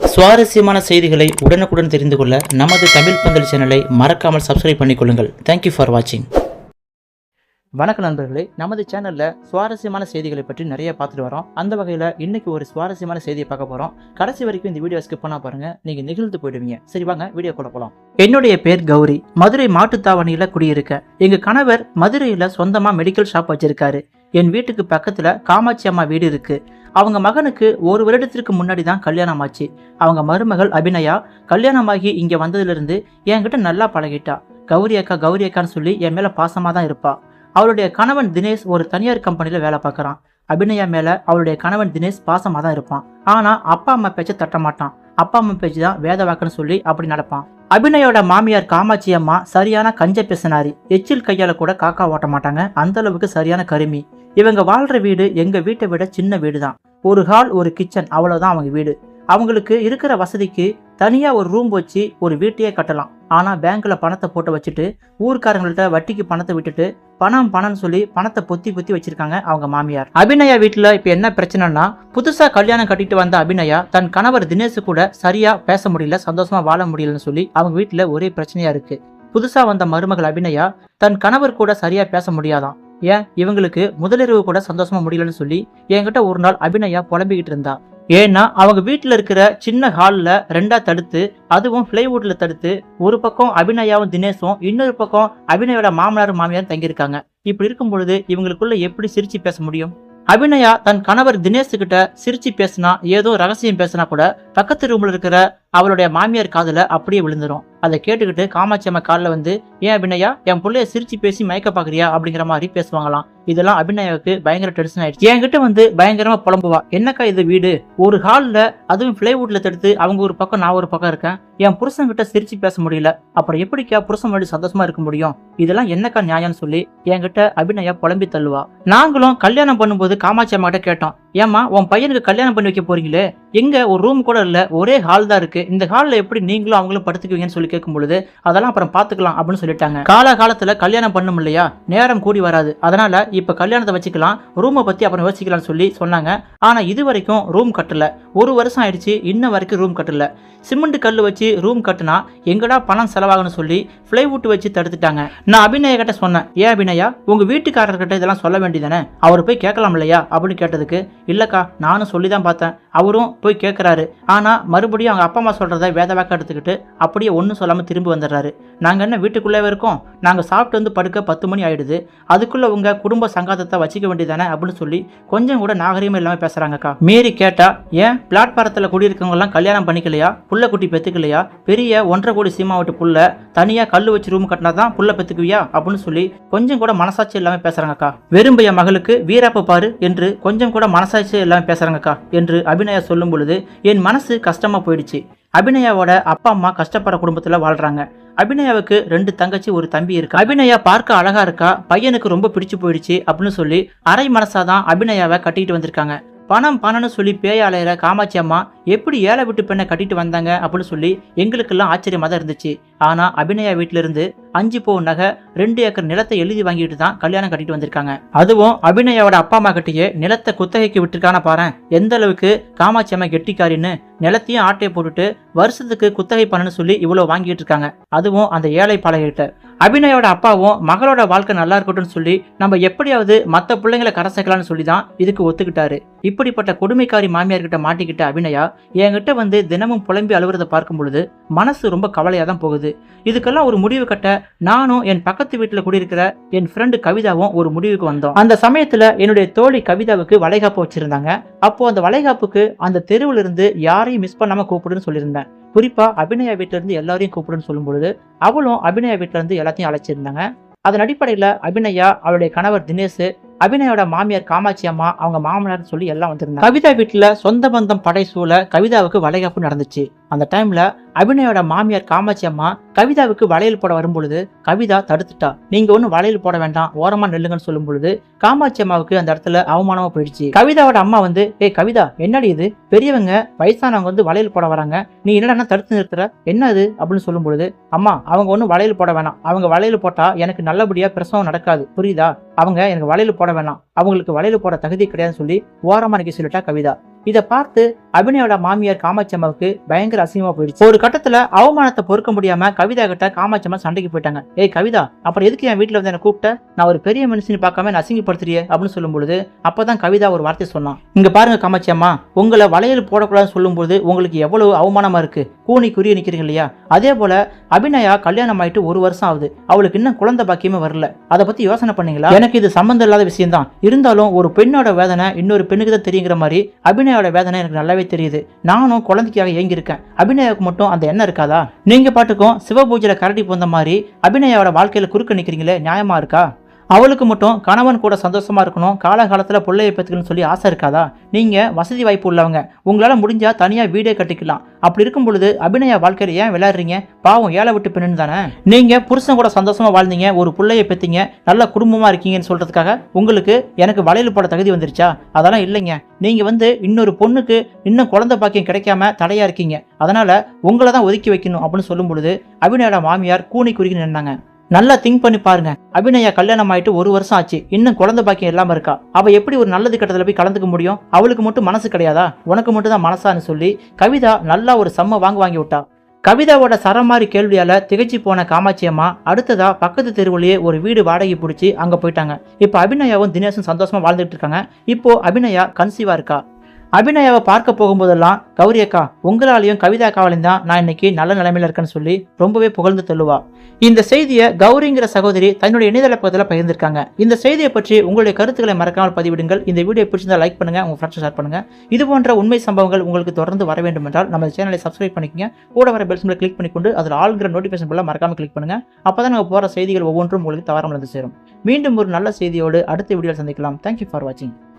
சுவாரஸ்யமான செய்திகளை உடனுக்குடன் தெரிந்து கொள்ள நமது தமிழ் பந்தல் சேனலை மறக்காமல் சப்ஸ்கிரைப் பண்ணிக்கொள்ளுங்கள். தேங்க்யூ ஃபார் வாட்சிங் வணக்கம் நண்பர்களே நமது சேனலில் சுவாரஸ்யமான செய்திகளை பற்றி நிறைய பார்த்துட்டு வரோம். அந்த வகையில் இன்னைக்கு ஒரு சுவாரஸ்யமான செய்தியை பார்க்க போகிறோம் கடைசி வரைக்கும் இந்த வீடியோ ஸ்கிப் பண்ணால் பாருங்கள் நீங்கள் நிகழ்ந்து போயிடுவீங்க. சரி வாங்க வீடியோ கூட போகலாம் என்னுடைய பேர் கௌரி. மதுரை மாட்டுத்தாவணியில் குடியிருக்க எங்கள் கணவர் மதுரையில் சொந்தமாக மெடிக்கல் ஷாப் வச்சுருக்காரு. என் வீட்டுக்கு பக்கத்தில் காமாட்சி அம்மா வீடு இருக்குது அவங்க மகனுக்கு ஒரு வருடத்திற்கு முன்னாடி தான் கல்யாணம் ஆச்சு அவங்க மருமகள் அபிநயா கல்யாணமாகி இங்கே வந்ததுலேருந்து என்கிட்ட நல்லா பழகிட்டா. கௌரி அக்கா கௌரி அக்கான்னு சொல்லி என் மேலே பாசமாக தான் இருப்பா. அவளுடைய கணவன் தினேஷ் ஒரு தனியார் கம்பெனியில் வேலை பார்க்குறான். அபிநயா மேலே அவளுடைய கணவன் தினேஷ் பாசமாக தான் இருப்பான். ஆனால் அப்பா அம்மா பேச்சை தட்ட மாட்டான். அப்பா அம்மா பேச்சு தான் வேத வாக்குன்னு சொல்லி அப்படி நடப்பான். அபிநயோட மாமியார் காமாட்சி அம்மா சரியான கஞ்ச பேசினாரி. எச்சில் கையால கூட காக்கா ஓட்ட மாட்டாங்க. அந்த அளவுக்கு சரியான கருமி. இவங்க வாழ்ற வீடு எங்க வீட்டை விட சின்ன வீடு தான் ஒரு ஹால் ஒரு கிச்சன் அவ்வளோதான் அவங்க வீடு. அவங்களுக்கு இருக்கிற வசதிக்கு தனியாக ஒரு ரூம் வச்சு ஒரு வீட்டையே கட்டலாம். ஆனால் பேங்க்கில் பணத்தை போட்டு வச்சுட்டு ஊர்க்காரங்கள்ட்ட வட்டிக்கு பணத்தை விட்டுட்டு பணம் பணம்னு சொல்லி பணத்தை பொத்தி பொத்தி வச்சிருக்காங்க அவங்க மாமியார். அபிநயா வீட்டில் இப்போ என்ன பிரச்சனைனா புதுசாக கல்யாணம் கட்டிட்டு வந்த அபிநயா தன் கணவர் தினேஷ் கூட சரியாக பேச முடியல சந்தோஷமாக வாழ முடியலன்னு சொல்லி அவங்க வீட்டில் ஒரே பிரச்சனையாக இருக்குது புதுசாக வந்த மருமகள் அபிநயா தன் கணவர் கூட சரியாக பேச முடியாதாம் ஏன் இவங்களுக்கு முதலிரவு கூட சந்தோஷமா முடியலன்னு சொல்லி என்கிட்ட ஒரு நாள் அபிநயா புலம்பிக்கிட்டு இருந்தா. ஏன்னா அவங்க வீட்டில் இருக்கிற சின்ன ஹாலில் ரெண்டாக தடுத்து அதுவும் பிளைவுட்ல தடுத்து ஒரு பக்கம் அபிநயாவும் தினேஷும் இன்னொரு பக்கம் அபிநயோட மாமனாரும் மாமியார் தங்கியிருக்காங்க. இப்படி இருக்கும் பொழுது இவங்களுக்குள்ள எப்படி சிரிச்சு பேச முடியும்? அபிநயா தன் கணவர் தினேஷ் கிட்ட சிரிச்சு பேசினா ஏதோ ரகசியம் பேசினா கூட பக்கத்து ரூம்ல இருக்கிற அவளுடைய மாமியார் காதில் அப்படியே விழுந்துரும். அதை கேட்டுக்கிட்டு காமாட்சி அம்மா காலில் வந்து ஏன் அபிநயா என் பிள்ளைய சிரிச்சு பேசி மயக்க பாக்குறியா? அப்படிங்கிற மாதிரி பேசுவாங்களாம். இதெல்லாம் அபிநயாவுக்கு பயங்கர டென்ஷன் ஆயிடுச்சு. என்கிட்ட வந்து பயங்கரமா புலம்புவா. என்னக்கா இது வீடு? ஒரு ஹாலில் அதுவும் பிளைவுட்ல தடுத்து அவங்க ஒரு பக்கம் நான் ஒரு பக்கம் இருக்கேன். என் புருஷன் கிட்ட சிரிச்சு பேச முடியல. அப்புறம் எப்படிக்கா புருஷன் முன்னாடி சந்தோஷமா இருக்க முடியும்? இதெல்லாம் என்னக்கா நியாயம்னு சொல்லி என்கிட்ட அபிநயா புலம்பி தள்ளுவா. நாங்களும் கல்யாணம் பண்ணும்போது காமாட்சி அம்மா கிட்ட கேட்டோம். ஏமா உன் பையனுக்கு கல்யாணம் பண்ணி வைக்க போறீங்களே? எங்க? ஒரு ரூம் கூட இல்ல. ஒரே ஹால் தான் இருக்கு. இந்த ஹால்ல எப்படி நீங்களும் அவங்களும் படுத்துக்குவீங்கன்னு சொல்லி கேட்கும் பொழுது அதெல்லாம் அப்புறம் பாத்துக்கலாம் அப்படின்னு சொல்லிட்டாங்க. கால காலத்துல கல்யாணம் பண்ணும் இல்லையா? நேரம் கூடி வராது. அதனால இப்ப கல்யாணத்தை வச்சுக்கலாம். ரூமை பத்தி அப்புறம் யோசிக்கலாம்னு சொல்லி சொன்னாங்க. ஆனா இது வரைக்கும் ரூம் கட்டல. ஒரு வருஷம் ஆயிடுச்சு. இன்ன வரைக்கும் ரூம் கட்டல. சிமெண்ட் கல் வச்சு ரூம் கட்டினா எங்கடா பணம் செலவாகும்னு சொல்லி பிளைவுட் வச்சு தடுத்துட்டாங்க. நான் அபிநயா கிட்ட சொன்னேன் ஏன் அபிநயா? உங்க வீட்டுக்காரர்கிட்ட இதெல்லாம் சொல்ல வேண்டியதானே அவர் போய் கேட்கலாம் இல்லையா? அப்படின்னு கேட்டதுக்கு இல்லைக்கா நானும் சொல்லி தான் பார்த்தேன். அவரும் போய் கேட்குறாரு ஆனால் மறுபடியும் அவங்க அப்பா அம்மா சொல்கிறத வேதவாக்க எடுத்துக்கிட்டு அப்படியே ஒன்றும் சொல்லாமல் திரும்பி வந்துடுறாரு. நாங்கள் என்ன வீட்டுக்குள்ளே இருக்கோம்? நாங்கள் சாப்பிட்டு வந்து படுக்க பத்து மணி ஆகிடுது அதுக்குள்ளே உங்கள் குடும்ப சங்காதத்தை வச்சுக்க வேண்டியதானே அப்படின்னு சொல்லி கொஞ்சம் கூட நாகரீகம் இல்லாமல் பேசுகிறாங்கக்கா மீறி கேட்டால் ஏன் பிளாட்பாரத்தில் குடியிருக்கவங்கலாம் கல்யாணம் பண்ணிக்கலையா? புள்ள குட்டி பெற்றுக்கலையா பெரிய ஒன்றரை கோடி சீமா விட்டு புள்ள தனியாக கல் வச்சு ரூம் கட்டினா தான் புள்ள பெற்றுக்குவியா அப்படின்னு சொல்லி கொஞ்சம் கூட மனசாட்சி இல்லாமல் பேசுகிறாங்கக்கா வெறும்பைய மகளுக்கு வீரப்ப பாரு என்று கொஞ்சம் கூட மனசாட்சி எல்லாம் பேசுகிறாங்கக்கா என்று அபிநயா சொல்லும் பொழுது என் மனசு கஷ்டமாக போயிடுச்சு. அபிநயாவோட அப்பா அம்மா கஷ்டப்படுற குடும்பத்தில் வாழ்கிறாங்க அபிநயாவுக்கு ரெண்டு தங்கச்சி ஒரு தம்பி இருக்கு? அபிநயா பார்க்க அழகா இருக்கா? பையனுக்கு ரொம்ப பிடிச்சு போயிடுச்சு அப்படின்னு சொல்லி அரை மனசாதான் அபிநயாவை கட்டிட்டு வந்திருக்காங்க. பணம் பணம்னு சொல்லி பேய அலையிற காமாட்சி அம்மா எப்படி ஏழை விட்டு பெண்ணை கட்டிட்டு வந்தாங்க அப்படின்னு சொல்லி எங்களுக்கெல்லாம் ஆச்சரியமாக தான் இருந்துச்சு. ஆனா அபிநயா வீட்டில இருந்து அஞ்சு போ நகை ரெண்டு ஏக்கர் நிலத்தை எழுதி வாங்கிட்டு தான் கல்யாணம் கட்டிட்டு வந்திருக்காங்க. அதுவும் அபிநயாவோட அப்பா அம்மா கிட்டயே நிலத்தை குத்தகைக்கு விட்டுருக்கான பாரு. எந்த அளவுக்கு காமாட்சி அம்மா கெட்டிக்காரின்னு நிலத்தையும் ஆட்டையை போட்டுட்டு வருஷத்துக்கு குத்தகை பண்ணனு சொல்லி இவ்வளவு வாங்கிட்டு இருக்காங்க. அதுவும் அந்த ஏழை பாளையிட்ட அபிநயோட அப்பாவும் மகளோட வாழ்க்கை நல்லா இருக்கட்டும்னு சொல்லி நம்ம எப்படியாவது மற்ற பிள்ளைங்களை கரை சேர்க்கலாம்னு சொல்லி தான் இதுக்கு ஒத்துக்கிட்டாரு. இப்படிப்பட்ட கொடுமைக்காரி மாமியார் கிட்ட மாட்டிக்கிட்ட அபிநயா என்கிட்ட வந்து தினமும் புலம்பி அழுவுறதை பார்க்கும் பொழுது மனசு ரொம்ப கவலையா தான் போகுது. இதுக்கெல்லாம் ஒரு முடிவு கட்ட நானும் என் பக்கத்து வீட்டுல குடியிருக்கிற என் ஃப்ரெண்டு கவிதாவும் ஒரு முடிவுக்கு வந்தோம். அந்த சமயத்துல என்னுடைய தோழி கவிதாவுக்கு வளைகாப்பு வச்சிருந்தாங்க. அப்போ அந்த வளைகாப்புக்கு அந்த தெருவுல இருந்து யாரையும் மிஸ் பண்ணாம கூப்பிடுன்னு சொல்லியிருந்தேன். குறிப்பா அபிநயா வீட்டுல இருந்து எல்லாரையும் கூப்பிடுன்னு சொல்லும் பொழுது அவளும் அபிநயா வீட்டுல இருந்து எல்லாத்தையும் அழைச்சிருந்தாங்க. அதன் அடிப்படையில அபிநயா அவளுடைய கணவர் தினேஷ் அபிநயோட மாமியார் காமாட்சி அம்மா அவங்க மாமனார் சொல்லி எல்லாம் வந்திருந்தாங்க. கவிதா வீட்டுல சொந்த பந்தம் படை சூழ கவிதாவுக்கு வளைகாப்பு நடந்துச்சு. அந்த டைம்ல அபிநயோட மாமியார் காமாட்சி அம்மா கவிதாவுக்கு வளையல் போட வரும்பொழுது கவிதா தடுத்துட்டா. நீங்க ஒன்றும் வளையல் போட வேண்டாம். ஓரமா நெல்லுங்கன்னு சொல்லும் பொழுது காமாட்சி அம்மாவுக்கு அந்த இடத்துல அவமானமா போயிடுச்சு. கவிதாவோட அம்மா வந்து ஏய் கவிதா என்னடி இது? பெரியவங்க வயசானவங்க வந்து வளையல் போட வராங்க. நீ என்னடா தடுத்து நிறுத்துற? என்ன அது அப்படின்னு சொல்லும் பொழுது அம்மா அவங்க ஒன்றும் வளையல் போட வேணாம். அவங்க வளையல் போட்டா எனக்கு நல்லபடியா பிரசவம் நடக்காது. புரியுதா? அவங்க எனக்கு வளையல் போட வேணாம். அவங்களுக்கு வளையல் போட தகுதி கிடையாதுன்னு சொல்லி ஓரமா நிக்க சொல்லிட்டா கவிதா. இதை பார்த்து அபிநயோட மாமியார் காமாட்சி அம்மாவுக்கு பயங்கர அசிங்கமா போயிடுச்சு. ஒரு கட்டத்துல அவமானத்தை பொறுக்க முடியாம கவிதா கிட்ட காமாட்சி அம்மா சண்டைக்கு போயிட்டாங்க. ஏய் கவிதா அப்புறம் எதுக்கு என் வீட்டுல வந்து என்ன கூப்பிட்ட? நான் ஒரு பெரிய மனுஷனை பார்க்காம நான் அசிங்கப்படுத்துறியே? அப்படின்னு சொல்லும் பொழுது அப்பதான் கவிதா ஒரு வார்த்தை சொன்னான் இங்க பாருங்க காமாட்சி அம்மா உங்களை வளையல் போடக்கூடாதுன்னு சொல்லும்போது உங்களுக்கு எவ்வளவு அவமானமா இருக்கு? கூனி குறிய நிக்கிறீங்க இல்லையா? அதே போல அபிநயா கல்யாணம் ஆயிட்டு ஒரு வருஷம் ஆகுது. அவளுக்கு இன்னும் குழந்தை பாக்கியமே வரல. அதை பத்தி யோசனை பண்ணீங்களா? எனக்கு இது சம்பந்தம் இல்லாத விஷயம் தான் இருந்தாலும் ஒரு பெண்ணோட வேதனை இன்னொரு பெண்ணுக்கு தான் தெரியுங்கிற மாதிரி அபிநயோட வேதனை எனக்கு நல்லாவே தெரியுது. நானும் குழந்தைக்காக ஏங்கியிருக்கேன். அபிநயாவுக்கு மட்டும் அந்த எண்ணம் இருக்காதா? நீங்க பாட்டுக்கும் சிவபூஜையில கரடி போந்த மாதிரி அபிநயாவோட வாழ்க்கையில குறுக்க நிக்கிறீங்களே நியாயமா இருக்கா? அவளுக்கு மட்டும் கணவன் கூட சந்தோஷமாக இருக்கணும் காலகாலத்தில் பிள்ளையை பெற்றுக்கணும்னு சொல்லி ஆசை இருக்காதா? நீங்கள் வசதி வாய்ப்பு உள்ளவங்க. உங்களால் முடிஞ்சால் தனியாக வீடே கட்டிக்கலாம். அப்படி இருக்கும் பொழுது அபிநயா வாழ்க்கையில் ஏன் விளையாடுறீங்க? பாவம் ஏழை விட்டு பெண்ணுன்னு தானே? நீங்கள் புருஷன் கூட சந்தோஷமாக வாழ்ந்தீங்க ஒரு பிள்ளையை பெற்றீங்க நல்ல குடும்பமாக இருக்கீங்கன்னு சொல்கிறதுக்காக உங்களுக்கு எனக்கு வளையல் போட தகுதி வந்துருச்சா? அதெல்லாம் இல்லைங்க. நீங்கள் வந்து இன்னொரு பொண்ணுக்கு இன்னும் குழந்தை பாக்கியம் கிடைக்காம தடையாக இருக்கீங்க. அதனால் உங்களை தான் ஒதுக்கி வைக்கணும் அப்படின்னு சொல்லும் பொழுது அபிநயோட மாமியார் கூனி குறுகி நின்னாங்க. நல்லா திங்க் பண்ணி பாருங்க. அபிநயா கல்யாணம் ஆயிட்டு ஒரு வருஷம் ஆச்சு. இன்னும் குழந்தை பாக்கியம் இல்லாம இருக்கா? அவ எப்படி ஒரு நல்லது கட்டத்துல போய் கலந்துக்க முடியும்? அவளுக்கு மட்டும் மனசு கிடையாதா? உனக்கு மட்டும் தான் மனசான்னு சொல்லி கவிதா நல்லா ஒரு செம்ம வாங்க வாங்கி விட்டா. கவிதாவோட சரமாரி கேள்வியால திகைச்சு போன காமாட்சி அம்மா அடுத்ததா பக்கத்து தெருவுலயே ஒரு வீடு வாடகை பிடிச்சி அங்க போயிட்டாங்க. இப்போ அபிநயாவும் தினேஷும் சந்தோஷமா வாழ்ந்துட்டு இருக்காங்க. இப்போ அபிநயா கன்சீவா இருக்கா? அபிநயாவை பார்க்க போகும்போதெல்லாம் கௌரி அக்கா உங்களாலையும் கவிதா அக்காவாலையும் தான் நான் இன்னைக்கு நல்ல நிலைமையில இருக்கேன்னு சொல்லி ரொம்பவே புகழ்ந்து தள்ளுவா. இந்த செய்தியை கௌரிங்கிற சகோதரி தன்னுடைய இணையதள பக்கத்தில் பகிர்ந்திருக்காங்க. இந்த செய்தியை பற்றி உங்களுடைய கருத்துக்களை மறக்காமல் பதிவிடுங்கள். இந்த வீடியோ பிடிச்சிருந்தா லைக் பண்ணுங்க உங்க ஃப்ரெண்ட்ஸ் ஷேர் பண்ணுங்க. இது போன்ற உண்மை சம்பவங்கள் உங்களுக்கு தொடர்ந்து வர வேண்டும் என்றால் நம்ம சேனலை சப்ஸ்கிரைப் பண்ணிக்கங்க. கூட வர பெல் சிம்பிளை கிளிக் பண்ணிக்கொண்டு அதில் ஆளுங்கிற நோட்டிஃபிகேஷன் போல மறக்காம கிளிக் பண்ணுங்க. அப்பதான் நம்ம போற செய்திகள் ஒவ்வொன்றும் உங்களுக்கு தவறாமல் வந்து சேரும். மீண்டும் ஒரு நல்ல செய்தியோடு அடுத்த வீடியோவில் சந்திக்கலாம். தேங்க்யூ ஃபார் வாட்சிங்